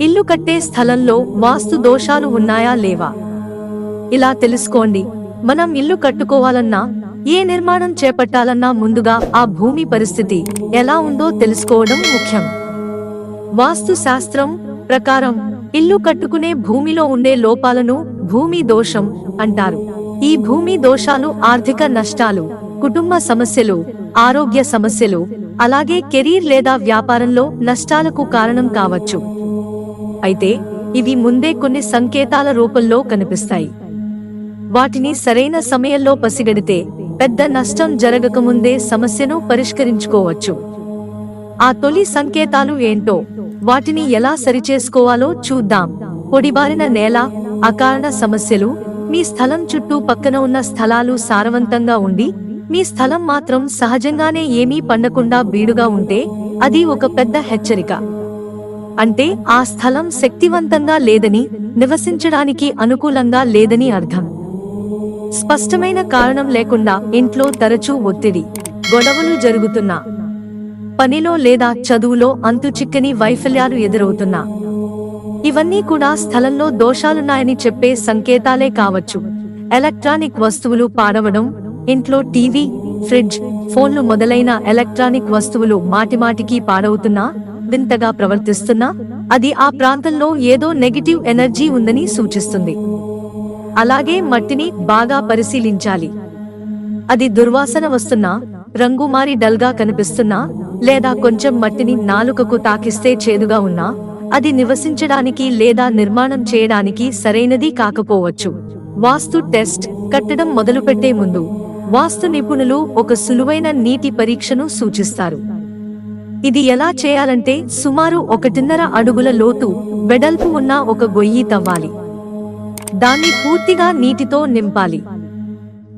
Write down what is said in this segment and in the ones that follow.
ఇల్లు కట్టే స్థలంలో వాస్తు దోషాలు ఉన్నాయా లేవా? ఇలా తెలుసుకోండి. మనం ఇల్లు కట్టుకోవాలన్నా ఏ నిర్మాణం చేపట్టాలన్నా ముందుగా ఆ భూమి పరిస్థితి ఎలా ఉందో తెలుసుకోవడం ముఖ్యం. వాస్తు శాస్త్రం ప్రకారం ఇల్లు కట్టుకునే భూమిలో ఉండే లోపాలను భూమి దోషం అంటారు. ఈ భూమి దోషాలు ఆర్థిక నష్టాలు కుటుంబ సమస్యలు ఆరోగ్య సమస్యలు అలాగే కెరీర్ లేదా వ్యాపారంలో నష్టాలకు కారణం కావచ్చు. అయితే ఇవి ముందే కొన్ని సంకేతాల రూపంలో కనిపిస్తాయి. వాటిని సరైన సమయంలో పసిగడితే పెద్ద నష్టం జరగకముందే సమస్యను పరిష్కరించుకోవచ్చు. ఆ తొలి సంకేతాలు ఏంటో వాటిని ఎలా సరిచేసుకోవాలో చూద్దాం. పొడిబారిన నేల అకారణ సమస్యలు మీ స్థలం చుట్టూ పక్కన ఉన్న స్థలాలు సారవంతంగా ఉండి మీ స్థలం మాత్రం సహజంగానే ఏమీ పండకుండా బీడుగా ఉంటే అది ఒక పెద్ద హెచ్చరిక. అంటే ఆ స్థలం శక్తివంతంగా లేదని నివసించడానికి అనుకూలంగా లేదని అర్థం. స్పష్టమైన కారణం లేకుండా ఇంట్లో తరచూ ఒత్తిడి గొడవలు జరుగుతున్నా పనిలో లేదా చదువులో అంతుచిక్కని వైఫల్యాలు ఎదురవుతున్నా. ఇవన్నీ కూడా స్థలంలో దోషాలున్నాయని చెప్పే సంకేతాలే కావచ్చు. ఎలక్ట్రానిక్ వస్తువులు పాడవడం ఇంట్లో టీవీ ఫ్రిడ్జ్ ఫోన్లు మొదలైన ఎలక్ట్రానిక్ వస్తువులు మాటిమాటికి పాడవుతున్నా వింతగా ప్రవర్తిస్తున్నా అది ఆ ప్రాంతంలో ఏదో నెగిటివ్ ఎనర్జీ ఉందని సూచిస్తుంది. అలాగే మట్టిని బాగా పరిశీలించాలి. అది దుర్వాసన వస్తున్నా రంగు మారి డల్గా కనిపిస్తున్నా లేదా కొంచెం మట్టిని నాలుకకు తాకిస్తే చేదుగా ఉన్నా అది నివసించడానికి లేదా నిర్మాణం చేయడానికి సరైనది కాకపోవచ్చు. వాస్తు టెస్ట్ కట్టడం మొదలుపెట్టే ముందు వాస్తు నిపుణులు ఒక సులువైన నీటి పరీక్షను సూచిస్తారు. ఇది ఎలా చేయాలంటే సుమారు ఒకటిన్నర అడుగుల లోతు వెడల్పు ఉన్న ఒక గొయ్యి తవ్వాలి. దాన్ని పూర్తిగా నీటితో నింపాలి.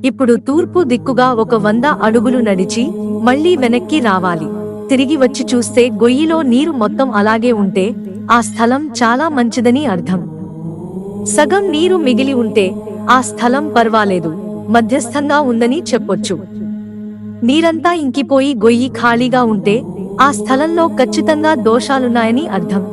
ఇప్పుడు తూర్పు దిక్కుగా ఒక వంద అడుగులు నడిచి మళ్ళీ వెనక్కి రావాలి. తిరిగి వచ్చి చూస్తే గొయ్యిలో నీరు మొత్తం అలాగే ఉంటే ఆ స్థలం చాలా మంచిదని అర్థం. సగం నీరు మిగిలి ఉంటే ఆ స్థలం పర్వాలేదు మధ్యస్థంగా ఉందని చెప్పొచ్చు. నీరంతా ఇంకిపోయి గొయ్యి ఖాళీగా ఉంటే ఆ స్థలంలో ఖచ్చితంగా దోషాలున్నాయని అర్థం.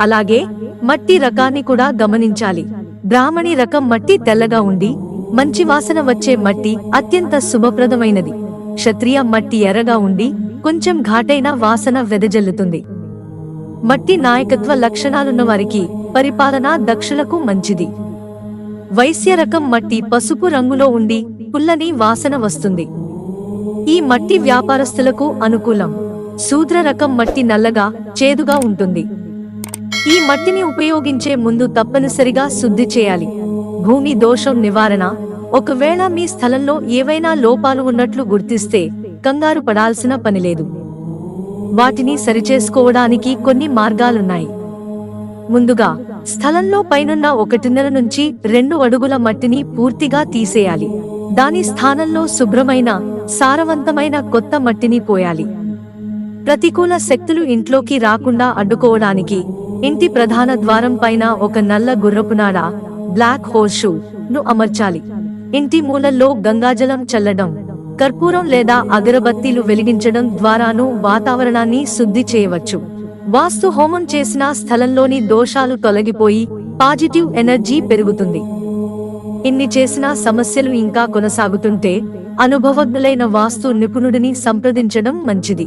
అలాగే మట్టి రకాన్ని కూడా గమనించాలి. బ్రాహ్మణి రకం మట్టి తెల్లగా ఉండి మంచి వాసన వచ్చే మట్టి అత్యంత శుభప్రదమైనది. క్షత్రియ మట్టి ఎర్రగా ఉండి కొంచెం ఘాటైన వాసన వెదజల్లుతుంది. మట్టి నాయకత్వ లక్షణాలున్న వారికి పరిపాలన దక్షులకు మంచిది. వైశ్య రకం మట్టి పసుపు రంగులో ఉండి పుల్లని వాసన వస్తుంది. ఈ మట్టి వ్యాపారస్తులకు అనుకూలం. శూద్ర రకం మట్టి నల్లగా చేదుగా ఉంటుంది. ఈ మట్టిని ఉపయోగించే ముందు తప్పనిసరిగా శుద్ధి చేయాలి. భూమి దోషం నివారణ. ఒకవేళ మీ స్థలంలో ఏవైనా లోపాలు ఉన్నట్లు గుర్తిస్తే కంగారు పడాల్సిన పనిలేదు వాటిని సరిచేసుకోవడానికి కొన్ని మార్గాలున్నాయి. ముందుగా స్థలంలో పైనున్న ఒకటిన్నర నుంచి రెండు అడుగుల మట్టిని పూర్తిగా తీసేయాలి. దాని స్థానంలో శుభ్రమైన సారవంతమైన కొత్త మట్టిని పోయాలి. ప్రతికూల శక్తులు ఇంట్లోకి రాకుండా అడ్డుకోవడానికి ఇంటి ప్రధాన ద్వారం పైన ఒక నల్ల గుర్రపునాడ బ్లాక్ హోర్షూ ను అమర్చాలి. ఇంటి మూలల్లో గంగాజలం చల్లడం కర్పూరం లేదా అగరబత్తీలు వెలిగించడం ద్వారాను వాతావరణాన్ని శుద్ధి చేయవచ్చు. వాస్తు హోమం చేసిన స్థలంలోని దోషాలు తొలగిపోయి పాజిటివ్ ఎనర్జీ పెరుగుతుంది. ఇన్ని చేసిన సమస్యలు ఇంకా కొనసాగుతుంటే అనుభవజ్ఞులైన వాస్తు నిపుణుడిని సంప్రదించడం మంచిది.